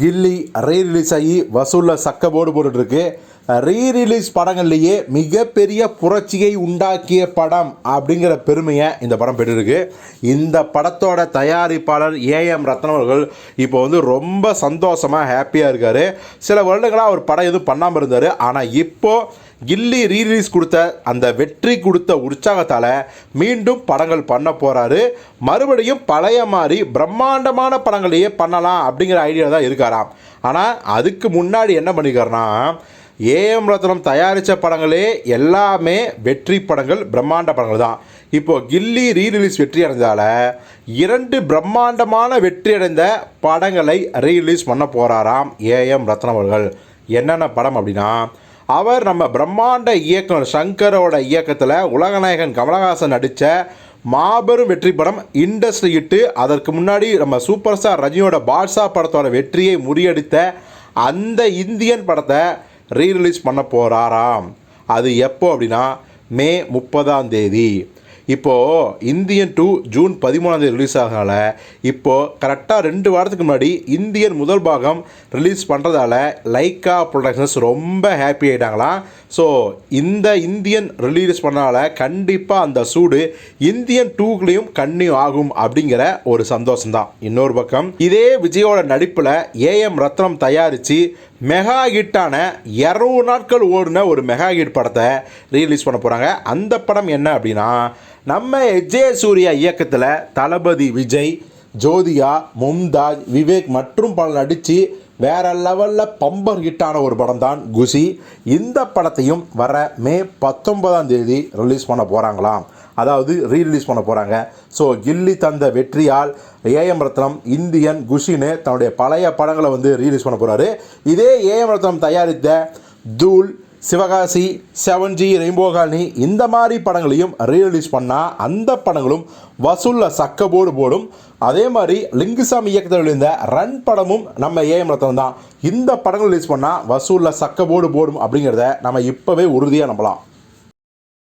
கில்லி re release ஆகி வசூலில் சக்க போர்டு போட்டுட்ருக்கு. ரீ ரிலீஸ் படங்கள்லேயே மிகப்பெரிய புரட்சியை உண்டாக்கிய படம் அப்படிங்கிற பெருமையை இந்த படம் பெற்றிருக்கு. இந்த படத்தோட தயாரிப்பாளர் ஏஎம் ரத்னம் அவர்கள் இப்போ வந்து ரொம்ப சந்தோஷமாக ஹாப்பியாக இருக்கார். சில வருடங்களாக அவர் படம் எதுவும் பண்ணாமல் இருந்தார். ஆனால் இப்போது கில்லி ரீரிலீஸ் கொடுத்த அந்த வெற்றி கொடுத்த உற்சாகத்தால் மீண்டும் படங்கள் பண்ண போகிறாரு மறுபடியும் பழைய மாதிரி பிரம்மாண்டமான படங்களையே பண்ணலாம் அப்படிங்கிற ஐடியா தான் இருக்காராம். ஆனால் அதுக்கு முன்னாடி என்ன பண்ணிக்காருன்னா ஏஎம் ரத்னம் தயாரித்த படங்களே எல்லாமே வெற்றி படங்கள் பிரம்மாண்ட படங்கள் தான். இப்போது கில்லி ரீரிலீஸ் வெற்றி அடைந்தால் இரண்டு பிரம்மாண்டமான வெற்றி அடைந்த படங்களை ரீரிலீஸ் பண்ண போகிறாராம் ஏஎம் ரத்னம் அவர்கள். என்னென்ன படம் அப்படின்னா அவர் நம்ம பிரம்மாண்ட இயக்குனர் சங்கரோட இயக்கத்தில் உலகநாயகன் கமலஹாசன் நடித்த மாபெரும் வெற்றி படம் இண்டஸ்ட்ரி இட்டு அதற்கு முன்னாடி நம்ம சூப்பர் ஸ்டார் ரஜினியோட பாட்ஷா படத்தோட வெற்றியை முறியடித்த அந்த இந்தியன் படத்தை ரீரிலீஸ் பண்ண போகிறாராம் அது எப்போ அப்படின்னா மே முப்பதாம் தேதி. இப்போது இந்தியன் டூ ஜூன் பதிமூணாம் தேதி ரிலீஸ் ஆகனால இப்போது கரெக்டாக ரெண்டு வாரத்துக்கு முன்னாடி இந்தியன் முதல் பாகம் ரிலீஸ் பண்ணுறதால லைக்கா ப்ரொடக்ஷன்ஸ் ரொம்ப ஹாப்பி ஆகிட்டாங்களாம் ஸோ இந்த இந்தியன் ரிலீஸ் பண்ணனால கண்டிப்பாக அந்த சூடு இந்தியன் டூக்குலேயும் கன்னியூ ஆகும் அப்படிங்கிற ஒரு சந்தோஷம்தான். இன்னொரு பக்கம் இதே விஜயோட நடிப்பில் ஏஎம் ரத்னம் தயாரித்து மெகா ஹிட்டான இரநூறு நாட்கள் ஓடின ஒரு மெகா ஹிட் படத்தை ரீலீஸ் பண்ண போகிறாங்க அந்த படம் என்ன அப்படின்னா நம்ம எஜே சூர்யா இயக்கத்தில் தளபதி விஜய் ஜோதிகா மும்தாஜ் விவேக் மற்றும் பலர் நடித்து வேற லெவலில் பம்பர் ஹிட்டான ஒரு படம் தான் குஷி இந்த படத்தையும் வர மே பத்தொன்பதாம் தேதி ரிலீஸ் பண்ண போகிறாங்களாம் அதாவது ரீரிலீஸ் பண்ண போகிறாங்க ஸோ கில்லி தந்த வெற்றியால் ஏஎம் ரத்னம் இந்தியன் குஷின்னு தன்னுடைய பழைய படங்களை வந்து ரீலீஸ் பண்ண போகிறாரு இதே ஏஎம் ரத்னம் தயாரித்த Dhool Sivakasi seven G rainbow colony இந்த மாதிரி படங்களையும் ரீரிலீஸ் பண்ணால் அந்த படங்களும் வசூலில் சக்க போர்டு போடும். அதே மாதிரி லிங்குசாமி இயக்கத்தில் விழுந்த ரன் படமும் நம்ம ஏஎம் ரத்னம் தான். இந்த படங்கள் ரிலீஸ் பண்ணால் வசூலில் சக்க போர்டு போடும் அப்படிங்கிறத நம்ம இப்போவே உறுதியாக நம்பலாம்.